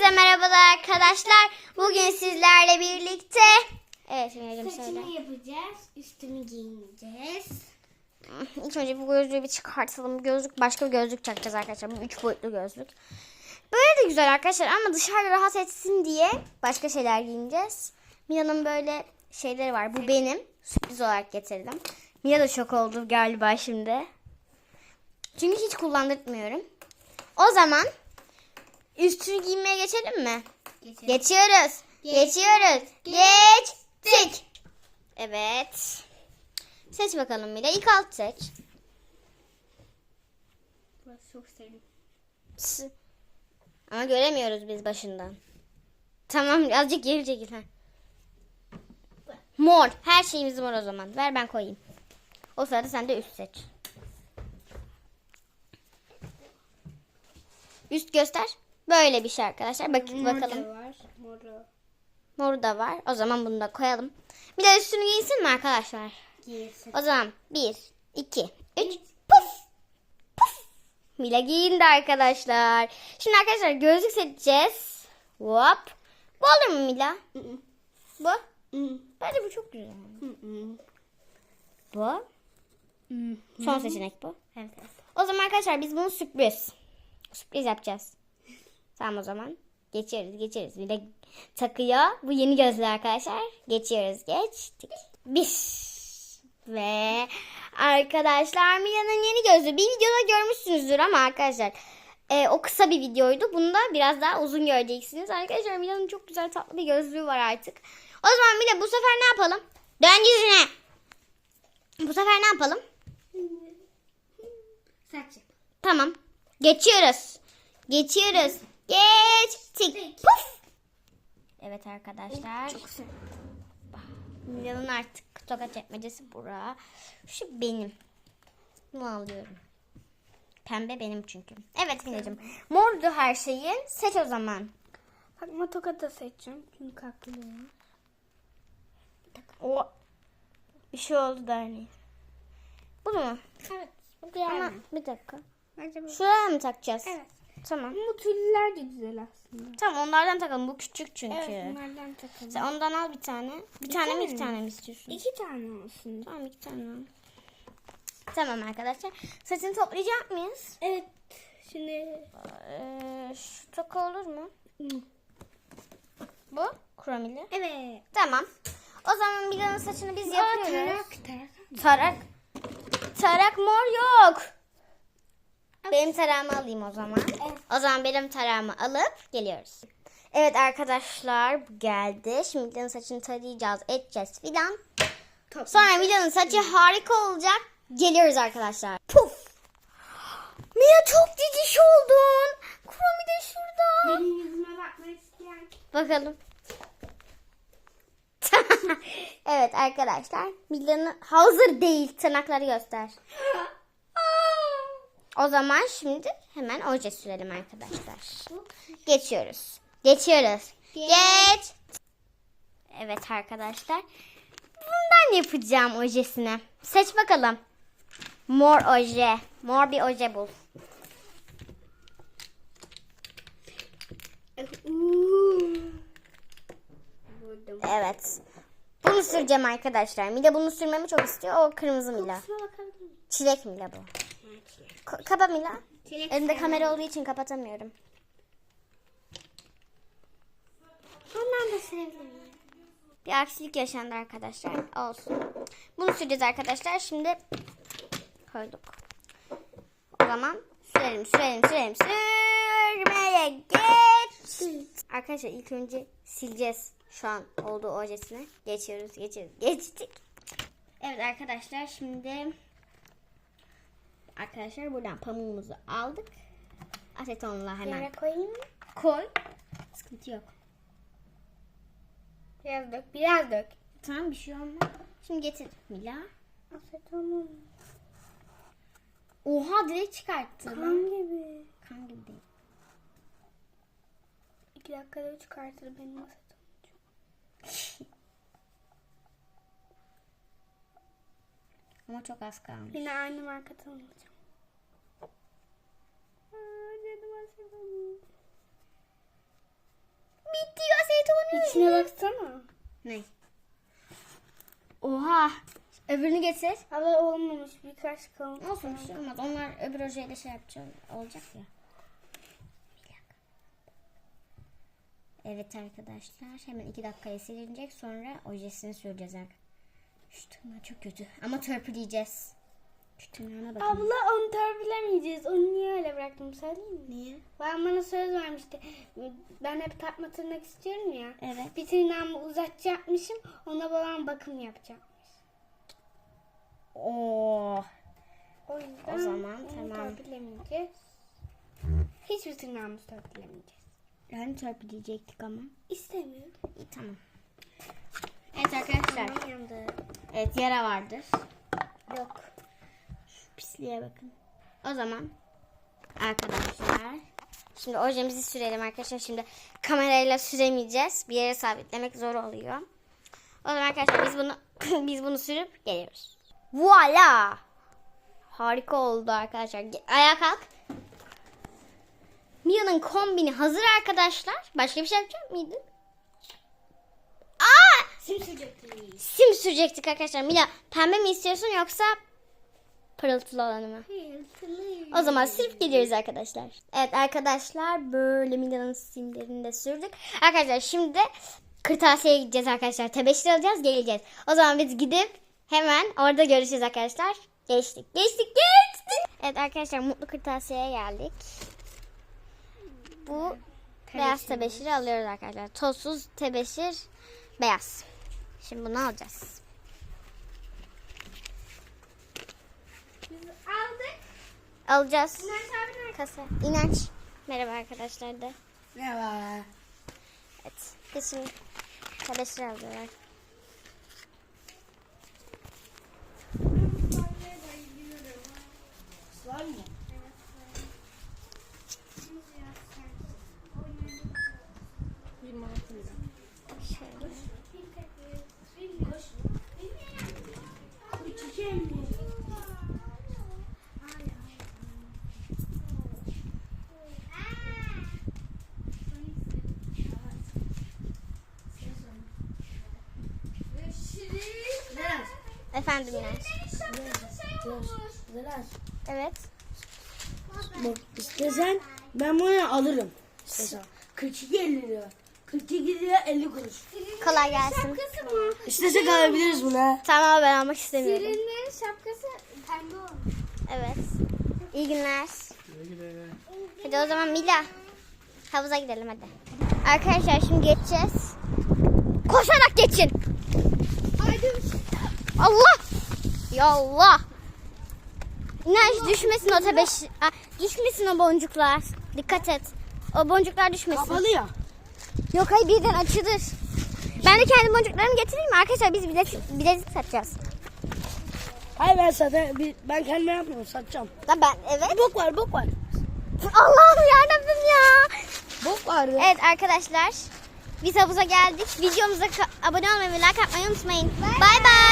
Herkese merhabalar arkadaşlar. Bugün sizlerle birlikte Evet Mine'cim söyle. Saçımı yapacağız. Üstümü giyineceğiz. İlk önce bu gözlüğü bir çıkartalım. Gözlük başka bir gözlük takacağız arkadaşlar. Bu üç boyutlu gözlük. Böyle de güzel arkadaşlar ama dışarıda rahat etsin diye başka şeyler giyineceğiz. Mila'nın böyle şeyleri var. Bu benim. Sürpriz olarak getirdim. Mila da şok oldu galiba şimdi. Çünkü hiç kullandırtmıyorum. O zaman üstünü giymeye geçelim mi? Geçelim. Geçiyoruz. Geçiyoruz. Geçtik. Evet. Seç bakalım Mila. İlk alt seç. Burası çok serin. Ama göremiyoruz biz başından. Tamam azıcık geri çekil. Ha. Mor. Her şeyimiz mor o zaman. Ver ben koyayım. O sırada sen de üst seç. Üst göster. Böyle bir şey arkadaşlar. Bak bakalım. var. Moru. Moru da var. O zaman bunu da koyalım. Bir de üstünü giysin mi arkadaşlar? Giysin. O zaman bir, iki, üç, puf, puf. Mila giyindi arkadaşlar. Şimdi arkadaşlar gözlük seçeceğiz. Hop. Bu olur mu Mila? Bu? Bence bu çok güzel. Bu. Son seçenek bu. Evet. O zaman arkadaşlar biz bunu sürpriz. Sürpriz yapacağız. Tamam o zaman. Geçiyoruz geçiyoruz. Bir de takıyor. Bu yeni gözlü arkadaşlar. Geçiyoruz geçtik. Biz. Ve arkadaşlar Mila'nın yeni gözlüğü. Bir videoda görmüşsünüzdür ama arkadaşlar. e, o kısa bir videoydu. Bunu da biraz daha uzun göreceksiniz. Arkadaşlar Mila'nın çok güzel tatlı bir gözlüğü var artık. O zaman Mila bu sefer ne yapalım? Dön yüzüne. Bu sefer ne yapalım? Saç. Tamam. Geçiyoruz. Geçiyoruz. Geçtik. Puf. Evet arkadaşlar. Çok. Milan'ın artık tokat çekmecesi bura. Şu benim. Bunu alıyorum. Pembe benim çünkü. Evet Mineciğim. Mordu her şeyin. Seç o zaman. Takma tokat da seçeceğim. Çünkü haklı. O bir şey oldu da hani. Bu mu? Evet. Bu Ama bir dakika. Bence bu. Şuraya mı takacağız? Evet. Tamam. Bu tüller de güzel aslında. Tamam onlardan takalım. Bu küçük çünkü. Evet bunlardan takalım. Sen ondan al bir tane. Bir, tane mi tane iki mi? tane mi istiyorsun? İki tane olsun. Tamam iki tane al. Tamam arkadaşlar. Saçını toplayacak mıyız? Evet. Şimdi Ee, şu toka olur mu? Bu kromili. Evet. Tamam. O zaman Mila'nın saçını biz yapıyoruz. Tarak tarak. Tarak. Tarak mor yok. Benim tarağımı alayım o zaman. Evet. O zaman benim tarağımı alıp geliyoruz. Evet arkadaşlar geldi. Şimdi Mila'nın saçını tarayacağız, edeceğiz filan. Sonra Mila'nın saçı harika olacak. Geliyoruz arkadaşlar. Puf. Mila çok ciciş oldun. Kromi de şurada. Benim yüzüme bakmak isteyen. Bakalım. evet arkadaşlar. Mila'nın hazır değil. Tırnakları göster. O zaman şimdi hemen oje sürelim arkadaşlar. Geçiyoruz. Geçiyoruz. Geç. Evet arkadaşlar. Bundan yapacağım ojesini. Seç bakalım. Mor oje. Mor bir oje bul. Evet. Bunu süreceğim arkadaşlar. Mila bunu sürmemi çok istiyor. O kırmızı Mila. Çilek Mila bu. Kapa Mila. Çilek Elimde kamera olduğu için kapatamıyorum. Ondan da sevdim. Bir aksilik yaşandı arkadaşlar. Olsun. Bunu süreceğiz arkadaşlar. Şimdi koyduk. O zaman sürelim, sürelim, sürelim. Sürmeye geç. Arkadaşlar ilk önce sileceğiz şu an olduğu ojesini. Geçiyoruz, geçiyoruz. Geçtik. Evet arkadaşlar şimdi arkadaşlar buradan pamuğumuzu aldık. Asetonla hemen Yere koyayım mı? koy. Sıkıntı yok. Biraz dök. Biraz dök. Tamam bir şey olmaz. Şimdi getir Mila. Asetonun. Oha direkt çıkarttı. Kan gibi. Kan gibi değil. İki dakikada çıkartır benim asetonum. Ama çok az kalmış. Yine aynı markadan alacağım. Aa, canım asetonum. İçine baksana. Ne? Oha. Öbürünü getir. Hala olmamış birkaç kalın. Olsun bir şey olmaz. Onlar öbür ojeyle şey yapacak. Olacak ya. Bir dakika. Evet arkadaşlar. Hemen iki dakikaya silinecek. Sonra ojesini süreceğiz. arkadaşlar. Şu tırnağı çok kötü. Ama törpüleyeceğiz. Şu tırnağına bakın. Abla onu törpülemeyeceğiz. Onu niye öyle bıraktım söyleyeyim mi? Niye? Ben bana söz vermişti. Ben hep takma tırnak istiyorum ya. Evet. Bir tırnağımı uzatacakmışım. Ona babam bakım yapacakmış. Oo. O yüzden O zaman onu tamam. törpülemeyeceğiz. Hiçbir tırnağımızı törpülemeyeceğiz. Yani törpüleyecektik ama. İstemiyorum. İyi tamam. Evet arkadaşlar. Evet yara vardır. Yok. Pisliğe bakın. O zaman arkadaşlar şimdi ojemizi sürelim arkadaşlar. Şimdi kamerayla süremeyeceğiz. Bir yere sabitlemek zor oluyor. O zaman arkadaşlar biz bunu biz bunu sürüp geliyoruz. Voila! Harika oldu arkadaşlar. Ayağa kalk. Mia'nın kombini hazır arkadaşlar. Başka bir şey yapacak mıydın? Sim sürecektim. Sim sürecektik arkadaşlar. Mila pembe mi istiyorsun yoksa pırıltılı olanı mı? O zaman sürüp geliyoruz arkadaşlar. Evet arkadaşlar böyle Mila'nın simlerini de sürdük. Arkadaşlar şimdi kırtasiyeye gideceğiz arkadaşlar. Tebeşir alacağız geleceğiz. O zaman biz gidip hemen orada görüşürüz arkadaşlar. Geçtik geçtik geçtik. Evet arkadaşlar mutlu kırtasiyeye geldik. Bu beyaz tebeşiri alıyoruz arkadaşlar. Tozsuz tebeşir beyaz. Şimdi bunu alacağız. Aldık. Alacağız. Bunlar sabit Kasa. İnanç. Merhaba arkadaşlar da. Merhaba. Evet. Biz şimdi tebeşir alıyorlar. Var mı? Şöyle. Efendim İnanç. Evet. Bak istesen ben bunu alırım. İstesen. 42 50 lira. 42 lira 50 kuruş. Kolay gelsin. Şapkası mı? İstesek alabiliriz bunu. Tamam ama ben almak istemiyorum. Sirinlerin şapkası pembe olmuş. Evet. İyi günler. Hadi o zaman Mila. Havuza gidelim hadi. Arkadaşlar şimdi geçeceğiz. Koşarak geçin. Allah! Ya Allah! İnanç düşmesin o tebeş... Aa, düşmesin o boncuklar. Dikkat et. O boncuklar düşmesin. Kapalı ya. Yok hayır birden açılır. Ben de kendi boncuklarımı getireyim mi? Arkadaşlar biz bilezik, bilezik satacağız. Hayır ben zaten ben kendime yapmıyorum satacağım. Lan ben evet. Bok var bok var. Allah'ım yarabbim ya. Bok vardı. Evet arkadaşlar. Biz havuza geldik. Videomuza abone olmayı ve like atmayı unutmayın. Bay bay.